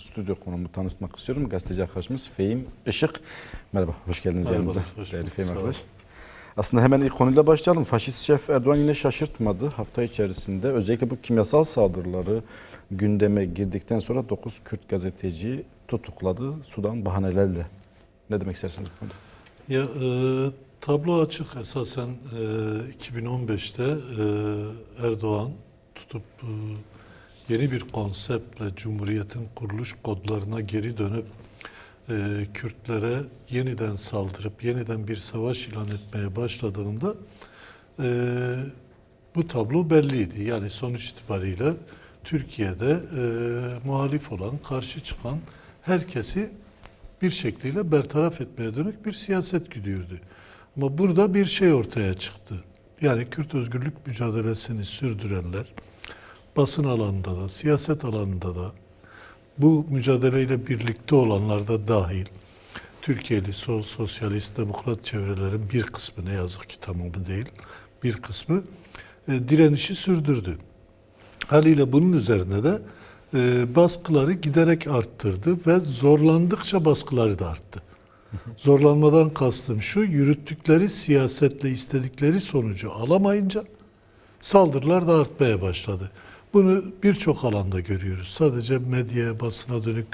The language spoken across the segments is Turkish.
stüdyo konumu tanıtmak istiyorum. Gazeteci arkadaşımız Fehim Işık. Merhaba, hoş geldiniz Merhaba, yanımıza. hoş Değerli Fehim arkadaş. Aslında hemen ilk konuyla başlayalım. Faşist şef Erdoğan yine şaşırtmadı. Hafta içerisinde özellikle bu kimyasal saldırıları gündeme girdikten sonra 9 Kürt gazeteciyi tutukladı Sudan bahanelerle. Ne demek istersiniz bu konuda? Ya e, tablo açık esasen e, 2015'te e, Erdoğan tutup e, yeni bir konseptle Cumhuriyet'in kuruluş kodlarına geri dönüp e, Kürtlere yeniden saldırıp yeniden bir savaş ilan etmeye başladığında e, bu tablo belliydi. Yani sonuç itibariyle Türkiye'de e, muhalif olan, karşı çıkan herkesi bir şekliyle bertaraf etmeye dönük bir siyaset gidiyordu. Ama burada bir şey ortaya çıktı. Yani Kürt özgürlük mücadelesini sürdürenler basın alanında da, siyaset alanında da bu mücadeleyle birlikte olanlar da dahil Türkiye'li sol, sosyalist, demokrat çevrelerin bir kısmı ne yazık ki tamamı değil, bir kısmı e, direnişi sürdürdü. Haliyle bunun üzerine de e, baskıları giderek arttırdı ve zorlandıkça baskıları da arttı. Zorlanmadan kastım şu, yürüttükleri siyasetle istedikleri sonucu alamayınca saldırılar da artmaya başladı. Bunu birçok alanda görüyoruz. Sadece medyaya, basına dönük,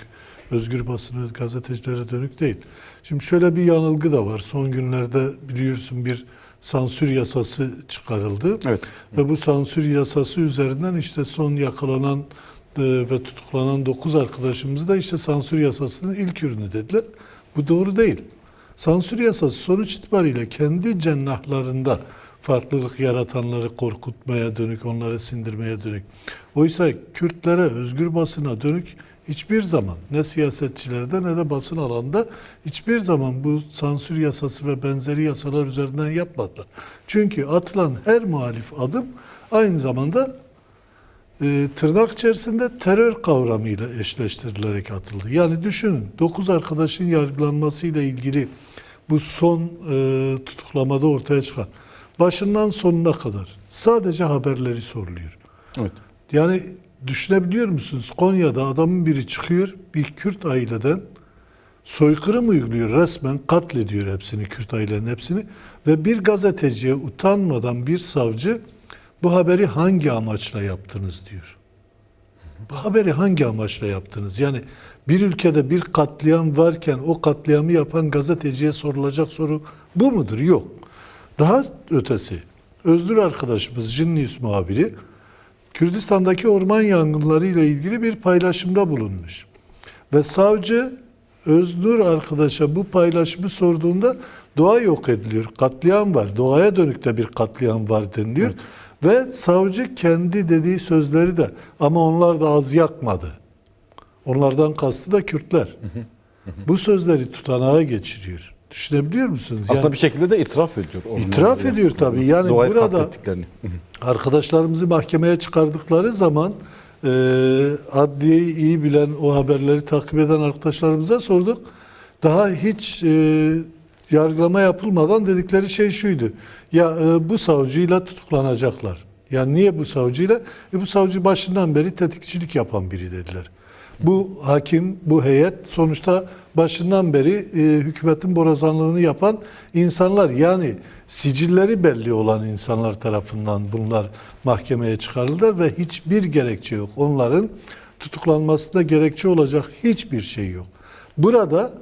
özgür basını, gazetecilere dönük değil. Şimdi şöyle bir yanılgı da var. Son günlerde biliyorsun bir sansür yasası çıkarıldı. Evet. Ve bu sansür yasası üzerinden işte son yakalanan e, ve tutuklanan 9 arkadaşımız da işte sansür yasasının ilk ürünü dediler. Bu doğru değil. Sansür yasası sonuç itibariyle kendi cennahlarında farklılık yaratanları korkutmaya dönük, onları sindirmeye dönük. Oysa Kürtlere, özgür basına dönük hiçbir zaman ne siyasetçilerde ne de basın alanında hiçbir zaman bu sansür yasası ve benzeri yasalar üzerinden yapmadılar. Çünkü atılan her muhalif adım aynı zamanda e, tırnak içerisinde terör kavramıyla eşleştirilerek atıldı. Yani düşünün 9 arkadaşın yargılanmasıyla ilgili bu son e, tutuklamada ortaya çıkan başından sonuna kadar sadece haberleri soruluyor. Evet. Yani düşünebiliyor musunuz? Konya'da adamın biri çıkıyor bir Kürt aileden soykırım uyguluyor resmen katlediyor hepsini Kürt ailenin hepsini ve bir gazeteciye utanmadan bir savcı bu haberi hangi amaçla yaptınız diyor. Bu haberi hangi amaçla yaptınız? Yani bir ülkede bir katliam varken o katliamı yapan gazeteciye sorulacak soru bu mudur? Yok. Daha ötesi. Özgür arkadaşımız Jinnius muhabiri Kürdistan'daki orman yangınları ile ilgili bir paylaşımda bulunmuş. Ve savcı Öznur arkadaşa bu paylaşımı sorduğunda doğa yok ediliyor. Katliam var. Doğaya dönük de bir katliam var deniliyor. Ve savcı kendi dediği sözleri de ama onlar da az yakmadı. Onlardan kastı da Kürtler. Bu sözleri tutanağa geçiriyor. Düşünebiliyor musunuz? Yani- Aslında bir şekilde de itiraf ediyor. İtiraf yani. ediyor tabii. Yani Doğayı burada- arkadaşlarımızı mahkemeye çıkardıkları zaman e, adliyeyi iyi bilen, o haberleri takip eden arkadaşlarımıza sorduk. Daha hiç e, yargılama yapılmadan dedikleri şey şuydu. Ya e, bu savcıyla tutuklanacaklar. Ya niye bu savcıyla? E, bu savcı başından beri tetikçilik yapan biri dediler. Bu hakim, bu heyet sonuçta başından beri e, hükümetin borazanlığını yapan insanlar yani sicilleri belli olan insanlar tarafından bunlar mahkemeye çıkarıldılar ve hiçbir gerekçe yok. Onların tutuklanmasında gerekçe olacak hiçbir şey yok. Burada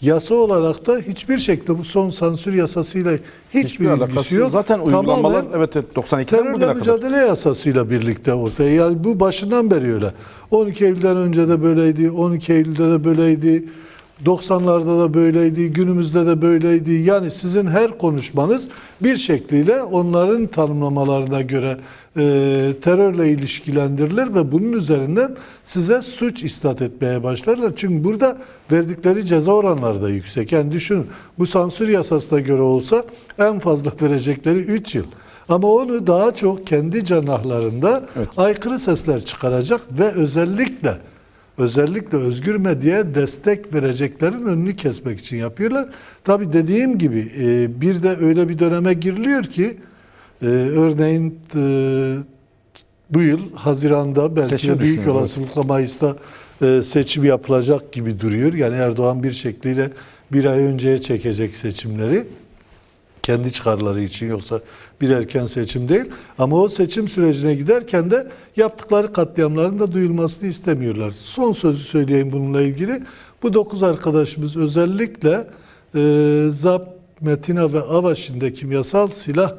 yasa olarak da hiçbir şekilde bu son sansür yasasıyla hiçbir, Hiçbir ilgisi yok. Zaten uygulamalar Tamamen evet, evet 92'den Terörle bugüne kadar. mücadele yasasıyla birlikte ortaya. Yani bu başından beri öyle. 12 Eylül'den önce de böyleydi, 12 Eylül'de de böyleydi, 90'larda da böyleydi, günümüzde de böyleydi. Yani sizin her konuşmanız bir şekliyle onların tanımlamalarına göre e, terörle ilişkilendirilir ve bunun üzerinden size suç istat etmeye başlarlar. Çünkü burada verdikleri ceza oranları da yüksek. Yani düşünün bu sansür yasasına göre olsa en fazla verecekleri 3 yıl. Ama onu daha çok kendi cenahlarında Evet. aykırı sesler çıkaracak ve özellikle özellikle özgür medyaya destek vereceklerin önünü kesmek için yapıyorlar. Tabi dediğim gibi e, bir de öyle bir döneme giriliyor ki e, örneğin e, bu yıl Haziran'da belki Seçim büyük evet. olasılıkla Mayıs'ta e, seçim yapılacak gibi duruyor. Yani Erdoğan bir şekliyle bir ay önceye çekecek seçimleri kendi çıkarları için yoksa bir erken seçim değil. Ama o seçim sürecine giderken de yaptıkları katliamların da duyulmasını istemiyorlar. Son sözü söyleyeyim bununla ilgili. Bu dokuz arkadaşımız özellikle e, ZAP, Metina ve AVAŞ'inde kimyasal silah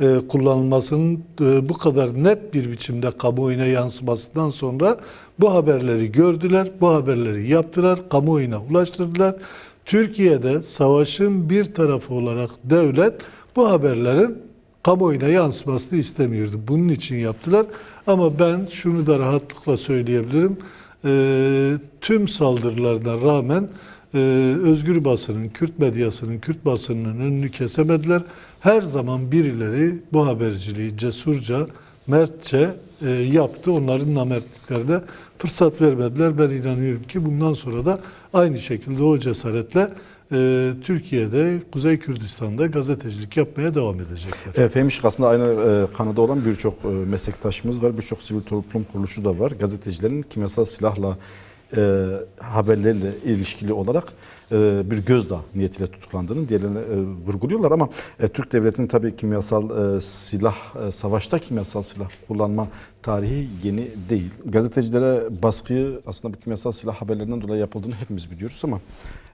e, kullanılmasının e, bu kadar net bir biçimde kamuoyuna yansımasından sonra bu haberleri gördüler, bu haberleri yaptılar, kamuoyuna ulaştırdılar. Türkiye'de savaşın bir tarafı olarak devlet bu haberlerin kamuoyuna yansımasını istemiyordu. Bunun için yaptılar. Ama ben şunu da rahatlıkla söyleyebilirim. Ee, tüm saldırılarına rağmen e, özgür basının, Kürt medyasının, Kürt basınının önünü kesemediler. Her zaman birileri bu haberciliği cesurca, mertçe e, yaptı. Onların namertliklerine fırsat vermediler. Ben inanıyorum ki bundan sonra da aynı şekilde o cesaretle e, Türkiye'de, Kuzey Kürdistan'da gazetecilik yapmaya devam edecekler. E, Fehmiş aslında aynı e, kanıda olan birçok e, meslektaşımız var. Birçok sivil toplum kuruluşu da var. Gazetecilerin kimyasal silahla e, haberlerle ilişkili olarak e, bir gözdağı niyetiyle tutuklandığını diğerlerine e, vurguluyorlar ama e, Türk devletinin tabii kimyasal e, silah, e, savaşta kimyasal silah kullanma tarihi yeni değil. Gazetecilere baskıyı aslında bu kimyasal silah haberlerinden dolayı yapıldığını hepimiz biliyoruz ama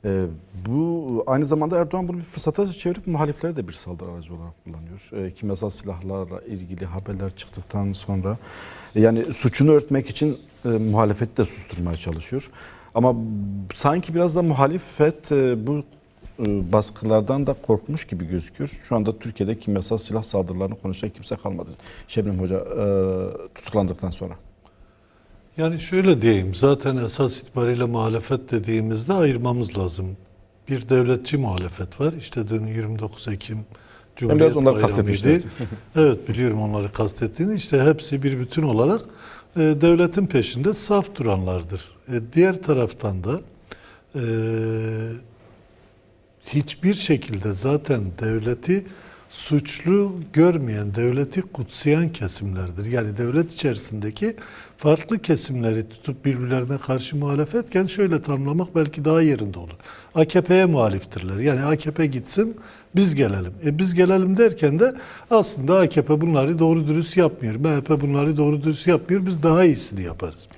e, bu aynı zamanda Erdoğan bunu bir fırsata çevirip muhalifleri de bir saldırı aracı olarak kullanıyor. E, kimyasal silahlarla ilgili haberler çıktıktan sonra e, yani suçunu örtmek için e, muhalefeti de susturmaya çalışıyor. Ama sanki biraz da muhalefet e, bu e, baskılardan da korkmuş gibi gözüküyor. Şu anda Türkiye'de kimyasal silah saldırılarını konuşacak kimse kalmadı. Şebnem Hoca e, tutuklandıktan sonra. Yani şöyle diyeyim, zaten esas itibariyle muhalefet dediğimizde ayırmamız lazım. Bir devletçi muhalefet var. İşte dün 29 Ekim Cumhuriyet biraz onları Bayramı'ydı. evet biliyorum onları kastettiğini. İşte hepsi bir bütün olarak e, devletin peşinde saf duranlardır. E, diğer taraftan da e, hiçbir şekilde zaten devleti suçlu görmeyen, devleti kutsayan kesimlerdir. Yani devlet içerisindeki farklı kesimleri tutup birbirlerine karşı muhalefetken şöyle tanımlamak belki daha yerinde olur. AKP'ye muhaliftirler. Yani AKP gitsin, biz gelelim. E biz gelelim derken de aslında AKP bunları doğru dürüst yapmıyor. MHP bunları doğru dürüst yapmıyor. Biz daha iyisini yaparız.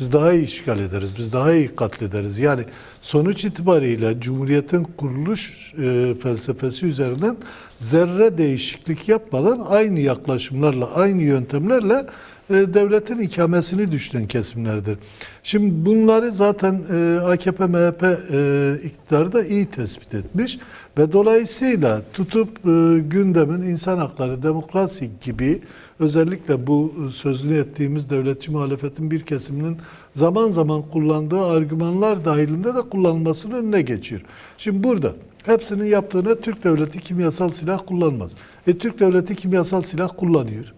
Biz daha iyi işgal ederiz, biz daha iyi katlederiz. Yani sonuç itibariyle Cumhuriyet'in kuruluş e, felsefesi üzerinden zerre değişiklik yapmadan aynı yaklaşımlarla, aynı yöntemlerle devletin ikamesini düşünen kesimlerdir. Şimdi bunları zaten e, AKP, MHP e, iktidarı da iyi tespit etmiş ve dolayısıyla tutup e, gündemin insan hakları, demokrasi gibi özellikle bu e, sözünü ettiğimiz devletçi muhalefetin bir kesiminin zaman zaman kullandığı argümanlar dahilinde de kullanılmasının önüne geçiyor. Şimdi burada hepsinin yaptığını Türk devleti kimyasal silah kullanmaz. E Türk devleti kimyasal silah kullanıyor.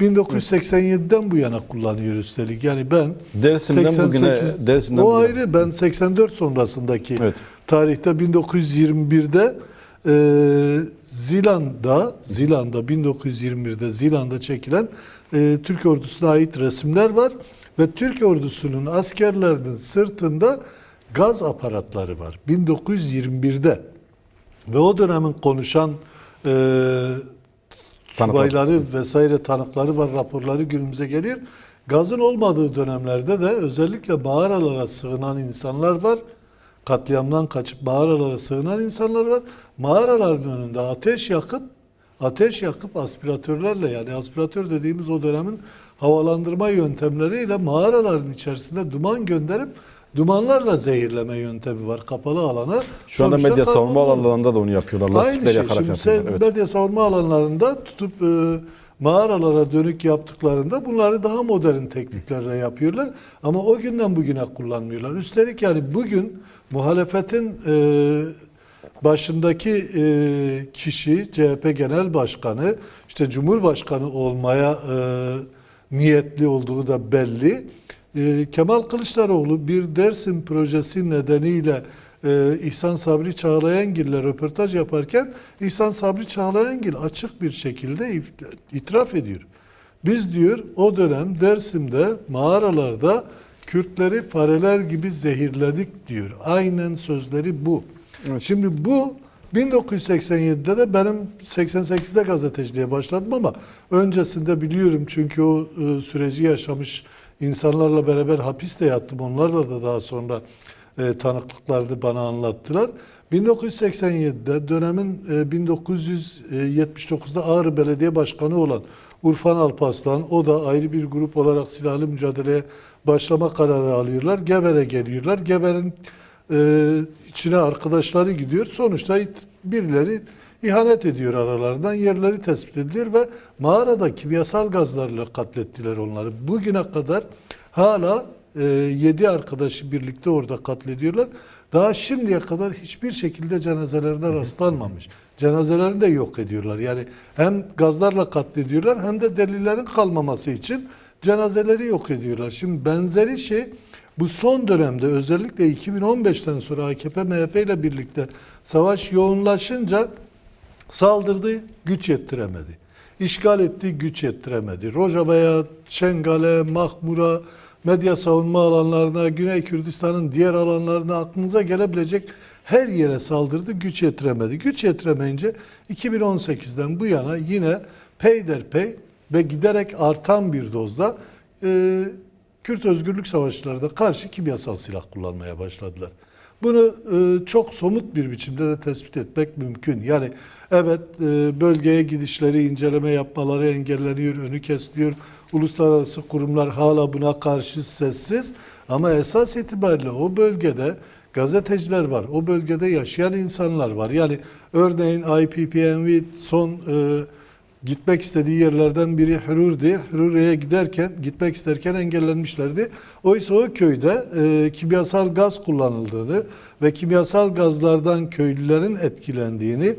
1987'den bu yana kullanıyor üstelik. Yani ben Dersim'den bugüne- Dersim'den o bugüne. ayrı ben 84 sonrasındaki Evet. tarihte 1921'de e, Zilan'da Zilan'da 1921'de Zilan'da çekilen e, Türk ordusuna ait resimler var ve Türk ordusunun askerlerinin sırtında gaz aparatları var 1921'de ve o dönemin konuşan e, Subayları vesaire tanıkları var, raporları günümüze geliyor. Gazın olmadığı dönemlerde de özellikle mağaralara sığınan insanlar var. Katliamdan kaçıp mağaralara sığınan insanlar var. Mağaraların önünde ateş yakıp ateş yakıp aspiratörlerle yani aspiratör dediğimiz o dönemin havalandırma yöntemleriyle mağaraların içerisinde duman gönderip dumanlarla zehirleme yöntemi var kapalı alana. Şu anda Sonuçta medya savunma alanlarında da onu yapıyorlar. Aynı Lastikleri şey. yakarak Şimdi sen yapıyorlar. Evet. medya savunma alanlarında tutup e, mağaralara dönük yaptıklarında bunları daha modern tekniklerle yapıyorlar. Ama o günden bugüne kullanmıyorlar. Üstelik yani bugün muhalefetin e, başındaki e, kişi CHP Genel Başkanı işte Cumhurbaşkanı olmaya e, niyetli olduğu da belli. E, Kemal Kılıçdaroğlu bir Dersim projesi nedeniyle e, İhsan Sabri Çağlayangil'le röportaj yaparken İhsan Sabri Çağlayangil açık bir şekilde itiraf ediyor. Biz diyor o dönem Dersim'de mağaralarda Kürtleri fareler gibi zehirledik diyor. Aynen sözleri bu. Evet. Şimdi bu 1987'de de benim 88'de gazeteciliğe başladım ama öncesinde biliyorum çünkü o e, süreci yaşamış insanlarla beraber hapiste yattım. Onlarla da daha sonra e, tanıklıklarını bana anlattılar. 1987'de dönemin e, 1979'da Ağrı Belediye Başkanı olan Urfan Alpaslan o da ayrı bir grup olarak silahlı mücadeleye başlama kararı alıyorlar. Gever'e geliyorlar. Gever'in e, içine arkadaşları gidiyor. Sonuçta birileri ihanet ediyor aralarından. Yerleri tespit ediliyor ve mağarada kimyasal gazlarla katlettiler onları. Bugüne kadar hala e, 7 arkadaşı birlikte orada katlediyorlar. Daha şimdiye kadar hiçbir şekilde cenazelerine rastlanmamış. Cenazelerini de yok ediyorlar. Yani hem gazlarla katlediyorlar hem de delillerin kalmaması için cenazeleri yok ediyorlar. Şimdi benzeri şey bu son dönemde özellikle 2015'ten sonra AKP MHP ile birlikte savaş yoğunlaşınca saldırdı, güç yettiremedi. İşgal etti, güç yettiremedi. Rojava'ya, Şengal'e, Mahmur'a, medya savunma alanlarına, Güney Kürdistan'ın diğer alanlarına aklınıza gelebilecek her yere saldırdı, güç yetiremedi. Güç yetiremeyince 2018'den bu yana yine peyderpey ve giderek artan bir dozda e, Kürt özgürlük savaşçılarına karşı kimyasal silah kullanmaya başladılar. Bunu e, çok somut bir biçimde de tespit etmek mümkün. Yani evet e, bölgeye gidişleri, inceleme yapmaları engelleniyor, önü kesiliyor. Uluslararası kurumlar hala buna karşı sessiz. Ama esas itibariyle o bölgede gazeteciler var, o bölgede yaşayan insanlar var. Yani örneğin IPPNV son e, gitmek istediği yerlerden biri Hürür'di. Hürür'e giderken, gitmek isterken engellenmişlerdi. Oysa o köyde e, kimyasal gaz kullanıldığını ve kimyasal gazlardan köylülerin etkilendiğini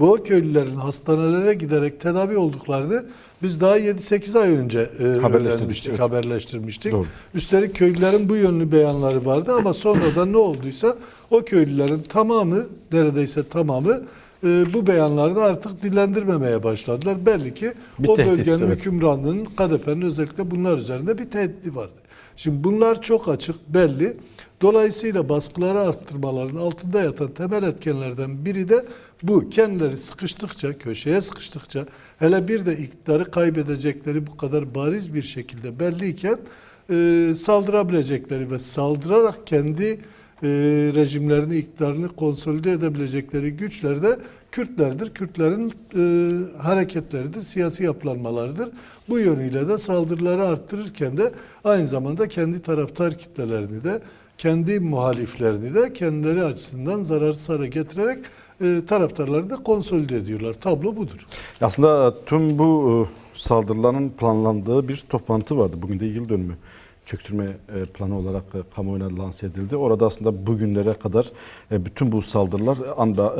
ve o köylülerin hastanelere giderek tedavi olduklarını biz daha 7-8 ay önce e, Haberleştirdik, öğrenmiştik, evet. haberleştirmiştik. Doğru. Üstelik köylülerin bu yönlü beyanları vardı ama sonradan ne olduysa o köylülerin tamamı, neredeyse tamamı e, bu beyanlarını artık dillendirmemeye başladılar. Belli ki Bir o tehdit, bölgenin evet. hükümranlığının KDP'nin özellikle bunlar üzerinde bir tehdidi vardı. Şimdi bunlar çok açık, belli. Dolayısıyla baskıları arttırmaların altında yatan temel etkenlerden biri de bu. Kendileri sıkıştıkça, köşeye sıkıştıkça, hele bir de iktidarı kaybedecekleri bu kadar bariz bir şekilde belliyken e, saldırabilecekleri ve saldırarak kendi e, rejimlerini, iktidarını konsolide edebilecekleri güçler de Kürtlerdir. Kürtlerin e, hareketleridir, siyasi yapılanmalarıdır. Bu yönüyle de saldırıları arttırırken de aynı zamanda kendi taraftar kitlelerini de kendi muhaliflerini de kendileri açısından zararsız hale getirerek e, taraftarlarını da konsolide ediyorlar. Tablo budur. Aslında tüm bu e, saldırıların planlandığı bir toplantı vardı. Bugün de yıl dönümü çöktürme e, planı olarak e, kamuoyuna lanse edildi. Orada aslında bugünlere kadar e, bütün bu saldırılar anda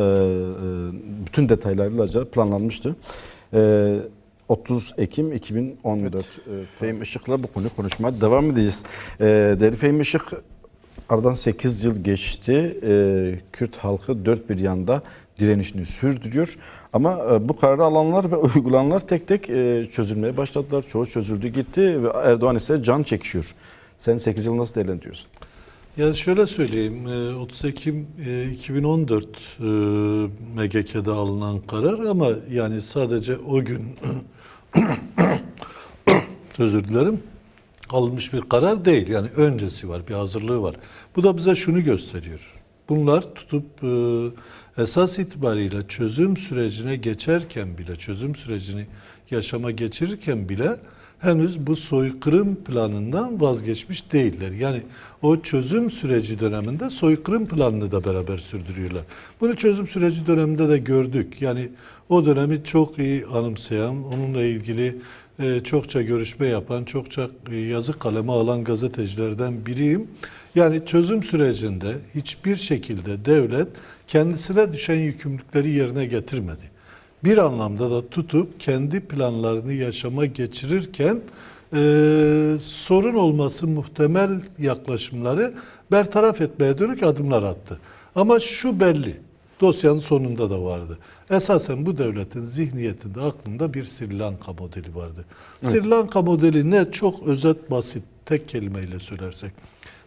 bütün detaylarıyla planlanmıştı. E, 30 Ekim 2014 e, Fehim Işık'la bu konuyu konuşmaya devam edeceğiz. Değerli Fehim Işık, Aradan 8 yıl geçti. Kürt halkı dört bir yanda direnişini sürdürüyor. Ama e, bu kararı alanlar ve uygulananlar tek tek e, çözülmeye başladılar. Çoğu çözüldü gitti ve Erdoğan ise can çekişiyor. Sen 8 yıl nasıl değerlendiriyorsun? Ya şöyle söyleyeyim, e, 30 Ekim e, 2014 e, MGK'da alınan karar ama yani sadece o gün özür dilerim alınmış bir karar değil. Yani öncesi var, bir hazırlığı var. Bu da bize şunu gösteriyor. Bunlar tutup esas itibariyle çözüm sürecine geçerken bile, çözüm sürecini yaşama geçirirken bile henüz bu soykırım planından vazgeçmiş değiller. Yani o çözüm süreci döneminde soykırım planını da beraber sürdürüyorlar. Bunu çözüm süreci döneminde de gördük. Yani o dönemi çok iyi anımsayan, onunla ilgili çokça görüşme yapan, çokça e, yazı kaleme alan gazetecilerden biriyim. Yani çözüm sürecinde hiçbir şekilde devlet kendisine düşen yükümlülükleri yerine getirmedi bir anlamda da tutup kendi planlarını yaşama geçirirken e, sorun olması muhtemel yaklaşımları bertaraf etmeye dönük adımlar attı. Ama şu belli, dosyanın sonunda da vardı. Esasen bu devletin zihniyetinde, aklında bir Sri Lanka modeli vardı. Sri Lanka modeli ne? Çok özet, basit. tek kelimeyle söylersek.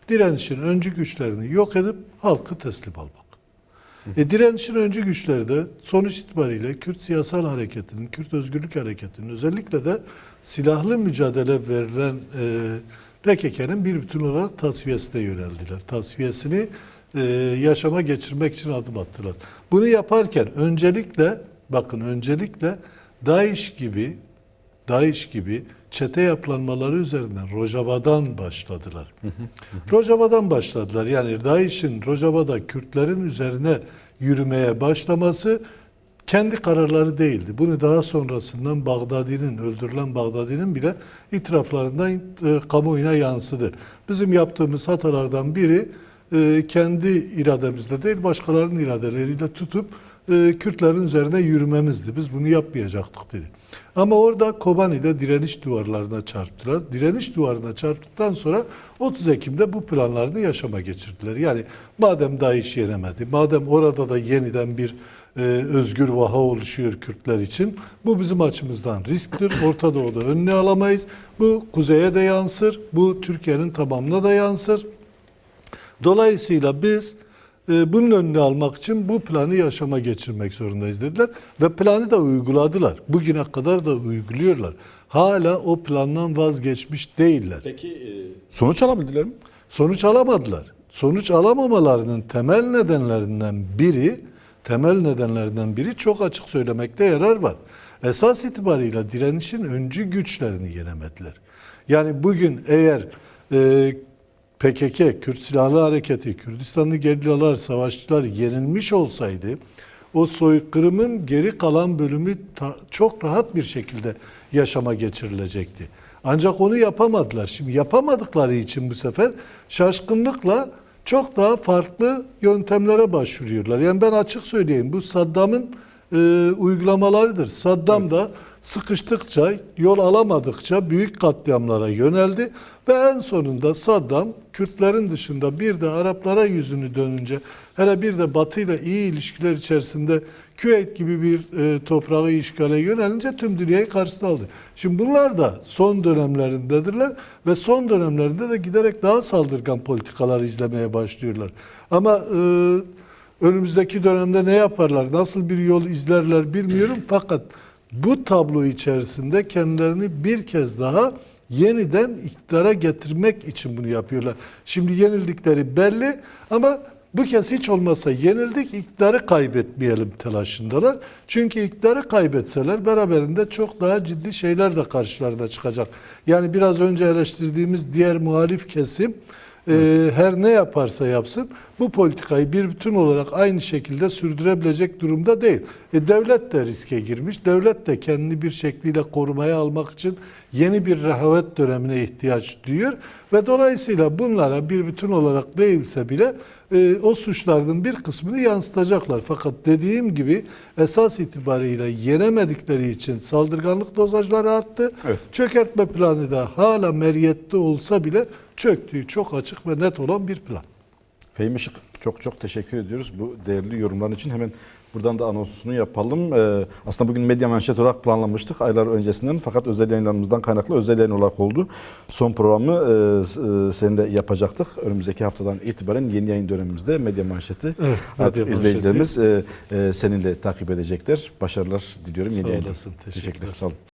Direnişin öncü güçlerini yok edip halkı teslim almak. E, direnişin öncü güçleri de sonuç itibariyle Kürt siyasal hareketinin, Kürt özgürlük hareketinin özellikle de silahlı mücadele verilen e, PKK'nın bir bütün olarak tasfiyesine yöneldiler. Tasfiyesini e, yaşama geçirmek için adım attılar. Bunu yaparken öncelikle bakın öncelikle DAEŞ gibi DAEŞ gibi çete yapılanmaları üzerinden Rojava'dan başladılar. Rojava'dan başladılar. Yani DAEŞ'in Rojava'da Kürtlerin üzerine yürümeye başlaması kendi kararları değildi. Bunu daha sonrasından Bağdadi'nin, öldürülen Bağdadi'nin bile itiraflarından e, kamuoyuna yansıdı. Bizim yaptığımız hatalardan biri e, kendi irademizle değil başkalarının iradeleriyle tutup e, Kürtlerin üzerine yürümemizdi. Biz bunu yapmayacaktık dedi. Ama orada Kobani'de direniş duvarlarına çarptılar. Direniş duvarına çarptıktan sonra 30 Ekim'de bu planlarını yaşama geçirdiler. Yani madem DAEŞ yenemedi, madem orada da yeniden bir e, özgür vaha oluşuyor Kürtler için. Bu bizim açımızdan risktir. Orta Doğu'da önüne alamayız. Bu kuzeye de yansır. Bu Türkiye'nin tamamına da yansır. Dolayısıyla biz e, bunun önünü almak için bu planı yaşama geçirmek zorundayız dediler ve planı da uyguladılar. Bugüne kadar da uyguluyorlar. Hala o plandan vazgeçmiş değiller. Peki sonuç alabildiler mi? Sonuç alamadılar. Sonuç alamamalarının temel nedenlerinden biri, temel nedenlerinden biri çok açık söylemekte yarar var. Esas itibariyle direnişin öncü güçlerini yenemediler. Yani bugün eğer e, PKK, Kürt Silahlı Hareketi, Kürdistanlı gerillalar, savaşçılar yenilmiş olsaydı o soykırımın geri kalan bölümü çok rahat bir şekilde yaşama geçirilecekti. Ancak onu yapamadılar. Şimdi yapamadıkları için bu sefer şaşkınlıkla çok daha farklı yöntemlere başvuruyorlar. Yani ben açık söyleyeyim bu Saddam'ın e, uygulamalarıdır. Saddam da sıkıştıkça, yol alamadıkça büyük katliamlara yöneldi ve en sonunda Saddam Kürtlerin dışında bir de Araplara yüzünü dönünce hele bir de Batı ile iyi ilişkiler içerisinde Küveyt gibi bir e, toprağı işgale yönelince tüm dünyayı karşısına aldı. Şimdi bunlar da son dönemlerindedirler ve son dönemlerinde de giderek daha saldırgan politikalar izlemeye başlıyorlar. Ama e, önümüzdeki dönemde ne yaparlar, nasıl bir yol izlerler bilmiyorum fakat bu tablo içerisinde kendilerini bir kez daha yeniden iktidara getirmek için bunu yapıyorlar. Şimdi yenildikleri belli ama bu kez hiç olmazsa yenildik iktidarı kaybetmeyelim telaşındalar. Çünkü iktidarı kaybetseler beraberinde çok daha ciddi şeyler de karşılarına çıkacak. Yani biraz önce eleştirdiğimiz diğer muhalif kesim e, her ne yaparsa yapsın bu politikayı bir bütün olarak aynı şekilde sürdürebilecek durumda değil. E, devlet de riske girmiş. Devlet de kendini bir şekliyle korumaya almak için yeni bir rehavet dönemine ihtiyaç duyuyor ve dolayısıyla bunlara bir bütün olarak değilse bile e, o suçlarının bir kısmını yansıtacaklar. Fakat dediğim gibi esas itibariyle yenemedikleri için saldırganlık dozajları arttı. Evet. Çökertme planı da hala meriyette olsa bile çöktüğü çok açık ve net olan bir plan. Fehmi Işık çok çok teşekkür ediyoruz bu değerli yorumların için. Hemen buradan da anonsunu yapalım. Ee, aslında bugün medya manşet olarak planlamıştık aylar öncesinden fakat özel yayınlarımızdan kaynaklı özel yayın olarak oldu. Son programı e, e, seninle yapacaktık. Önümüzdeki haftadan itibaren yeni yayın dönemimizde medya manşeti. Evet, medya izleyicilerimiz e, e, seninle takip edecekler. Başarılar diliyorum yeni Sağ yayında. olasın, teşekkürler. Sağ olun.